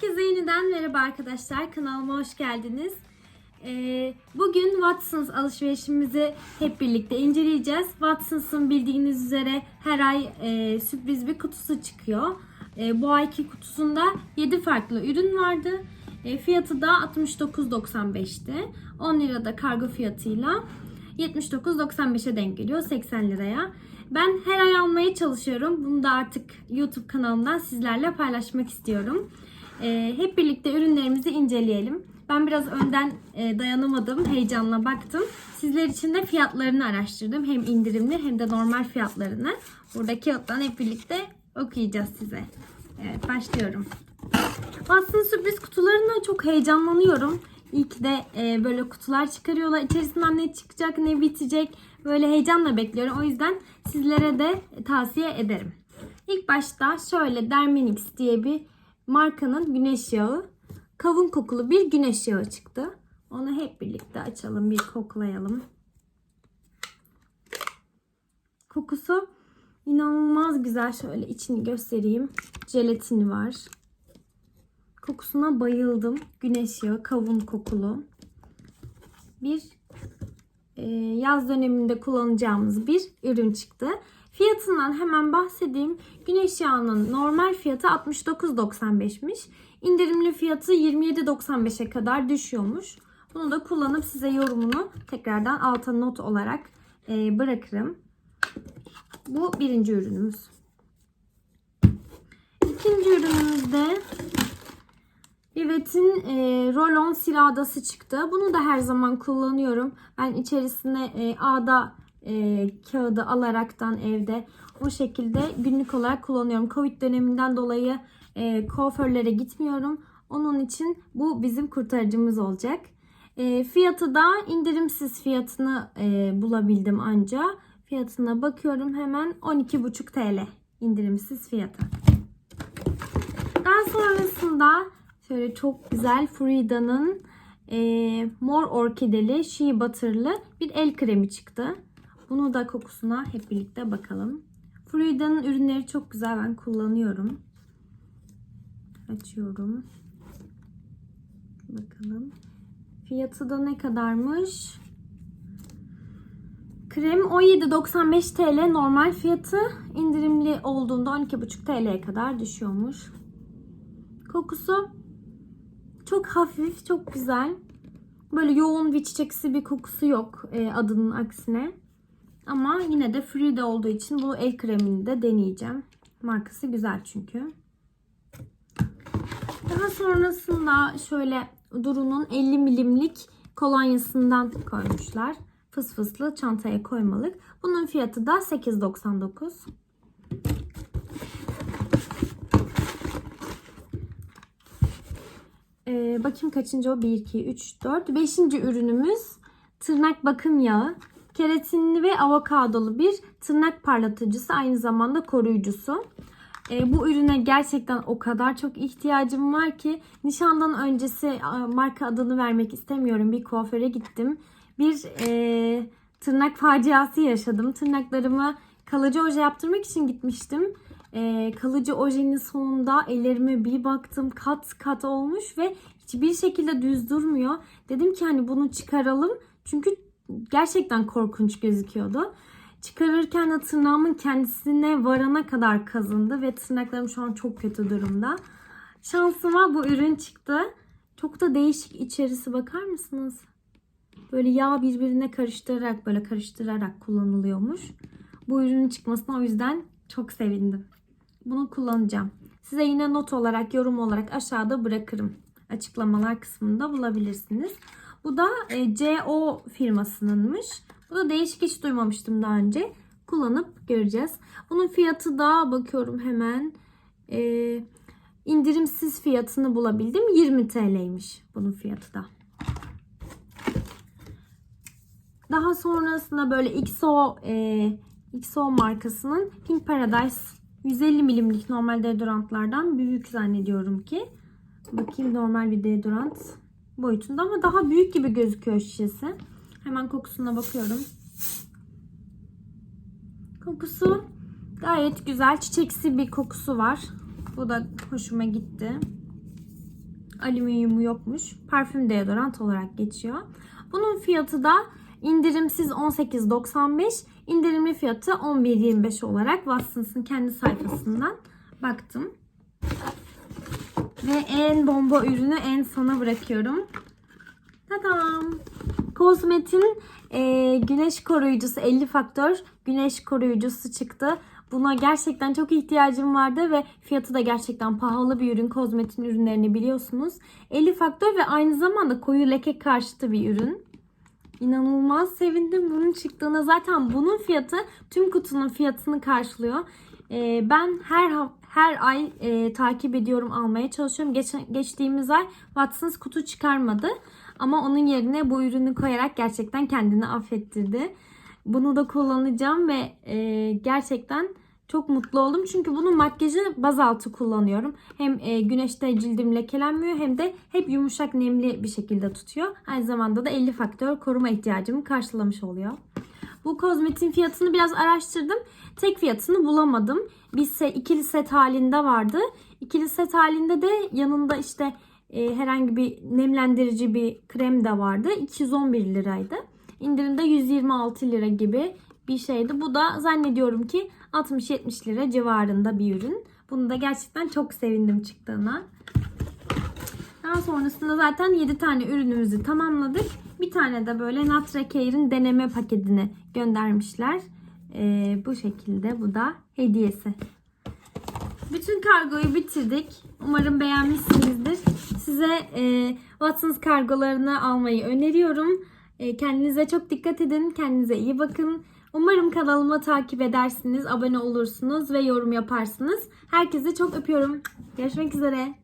Herkese yeniden merhaba arkadaşlar. Kanalıma hoş geldiniz. Ee, bugün Watsons alışverişimizi hep birlikte inceleyeceğiz. Watsons'ın bildiğiniz üzere her ay e, sürpriz bir kutusu çıkıyor. E, bu ayki kutusunda 7 farklı ürün vardı. E, fiyatı da 69.95'ti. 10 lirada kargo fiyatıyla 79.95'e denk geliyor 80 liraya. Ben her ay almaya çalışıyorum. Bunu da artık YouTube kanalımdan sizlerle paylaşmak istiyorum. Ee, hep birlikte ürünlerimizi inceleyelim. Ben biraz önden e, dayanamadım. Heyecanla baktım. Sizler için de fiyatlarını araştırdım. Hem indirimli hem de normal fiyatlarını. Burada kağıttan hep birlikte okuyacağız size. Evet başlıyorum. Aslında sürpriz kutularına çok heyecanlanıyorum. İyi ki de e, böyle kutular çıkarıyorlar. İçerisinden ne çıkacak, ne bitecek. Böyle heyecanla bekliyorum. O yüzden sizlere de tavsiye ederim. İlk başta şöyle Derminix diye bir markanın güneş yağı. Kavun kokulu bir güneş yağı çıktı. Onu hep birlikte açalım, bir koklayalım. Kokusu inanılmaz güzel. Şöyle içini göstereyim. Jelatini var. Kokusuna bayıldım. Güneş yağı, kavun kokulu. Bir e, yaz döneminde kullanacağımız bir ürün çıktı. Fiyatından hemen bahsedeyim. Güneş yağının normal fiyatı 69.95'miş. İndirimli fiyatı 27.95'e kadar düşüyormuş. Bunu da kullanıp size yorumunu tekrardan alta not olarak e, bırakırım. Bu birinci ürünümüz. İkinci ürünümüzde Vivet'in e, roll-on siladası çıktı. Bunu da her zaman kullanıyorum. Ben içerisine e, ağda e, kağıdı alaraktan evde o şekilde günlük olarak kullanıyorum. Covid döneminden dolayı e, kuaförlere gitmiyorum. Onun için bu bizim kurtarıcımız olacak. E, fiyatı da indirimsiz fiyatını e, bulabildim anca. Fiyatına bakıyorum hemen 12,5 TL indirimsiz fiyatı. Daha sonrasında şöyle çok güzel Frida'nın e, mor orkideli shea butter'lı bir el kremi çıktı. Bunu da kokusuna hep birlikte bakalım. Frida'nın ürünleri çok güzel. Ben kullanıyorum. Açıyorum. Bakalım. Fiyatı da ne kadarmış? Krem 17.95 TL normal fiyatı. indirimli olduğunda 12.5 TL'ye kadar düşüyormuş. Kokusu çok hafif, çok güzel. Böyle yoğun bir çiçeksi bir kokusu yok e, adının aksine. Ama yine de Frida olduğu için bu el kremini de deneyeceğim. Markası güzel çünkü. Daha sonrasında şöyle Duru'nun 50 milimlik kolonyasından koymuşlar. Fıs fıslı çantaya koymalık. Bunun fiyatı da 8.99. Ee, bakayım kaçıncı o? 1, 2, 3, 4. Beşinci ürünümüz tırnak bakım yağı. Keratinli ve avokadolu bir tırnak parlatıcısı aynı zamanda koruyucusu. E, bu ürüne gerçekten o kadar çok ihtiyacım var ki nişandan öncesi marka adını vermek istemiyorum. Bir kuaföre gittim. Bir e, tırnak faciası yaşadım. Tırnaklarımı kalıcı oje yaptırmak için gitmiştim. E, kalıcı ojenin sonunda ellerime bir baktım kat kat olmuş ve hiçbir şekilde düz durmuyor. Dedim ki hani bunu çıkaralım. Çünkü gerçekten korkunç gözüküyordu. Çıkarırken de tırnağımın kendisine varana kadar kazındı ve tırnaklarım şu an çok kötü durumda. Şansıma bu ürün çıktı. Çok da değişik içerisi bakar mısınız? Böyle yağ birbirine karıştırarak böyle karıştırarak kullanılıyormuş. Bu ürünün çıkmasına o yüzden çok sevindim. Bunu kullanacağım. Size yine not olarak, yorum olarak aşağıda bırakırım. Açıklamalar kısmında bulabilirsiniz. Bu da e, CO firmasınınmış. Bu da değişik hiç duymamıştım daha önce. Kullanıp göreceğiz. Bunun fiyatı da bakıyorum hemen. E, indirimsiz fiyatını bulabildim. 20 TL'ymiş bunun fiyatı da. Daha sonrasında böyle XO e, XO markasının Pink Paradise 150 milimlik normal deodorantlardan büyük zannediyorum ki. Bakayım normal bir deodorant boyutunda ama daha büyük gibi gözüküyor şişesi. Hemen kokusuna bakıyorum. Kokusu gayet güzel. Çiçeksi bir kokusu var. Bu da hoşuma gitti. Alüminyumu yokmuş. Parfüm deodorant olarak geçiyor. Bunun fiyatı da indirimsiz 18.95, indirimli fiyatı 11.25 olarak Watsons'ın kendi sayfasından baktım. Ve en bomba ürünü en sona bırakıyorum. Tadam! Kozmet'in e, güneş koruyucusu 50 faktör güneş koruyucusu çıktı. Buna gerçekten çok ihtiyacım vardı ve fiyatı da gerçekten pahalı bir ürün. Kozmet'in ürünlerini biliyorsunuz. 50 faktör ve aynı zamanda koyu leke karşıtı bir ürün. İnanılmaz sevindim bunun çıktığına. Zaten bunun fiyatı tüm kutunun fiyatını karşılıyor. Ee, ben her her ay e, takip ediyorum almaya çalışıyorum. Geçen, geçtiğimiz ay Watsons kutu çıkarmadı. Ama onun yerine bu ürünü koyarak gerçekten kendini affettirdi. Bunu da kullanacağım ve e, gerçekten çok mutlu oldum. Çünkü bunun makyajı bazaltı kullanıyorum. Hem e, güneşte cildim lekelenmiyor hem de hep yumuşak nemli bir şekilde tutuyor. Aynı zamanda da 50 faktör koruma ihtiyacımı karşılamış oluyor. Bu kozmetin fiyatını biraz araştırdım. Tek fiyatını bulamadım. Bir set, ikili set halinde vardı. İkili set halinde de yanında işte e, herhangi bir nemlendirici bir krem de vardı. 211 liraydı. İndirimde 126 lira gibi bir şeydi. Bu da zannediyorum ki 60-70 lira civarında bir ürün. Bunu da gerçekten çok sevindim çıktığına. Daha sonrasında zaten 7 tane ürünümüzü tamamladık. Bir tane de böyle Natre Care'in deneme paketini göndermişler. Ee, bu şekilde bu da hediyesi. Bütün kargoyu bitirdik. Umarım beğenmişsinizdir. Size e, Watsons kargolarını almayı öneriyorum. E, kendinize çok dikkat edin. Kendinize iyi bakın. Umarım kanalıma takip edersiniz, abone olursunuz ve yorum yaparsınız. Herkese çok öpüyorum. Görüşmek üzere.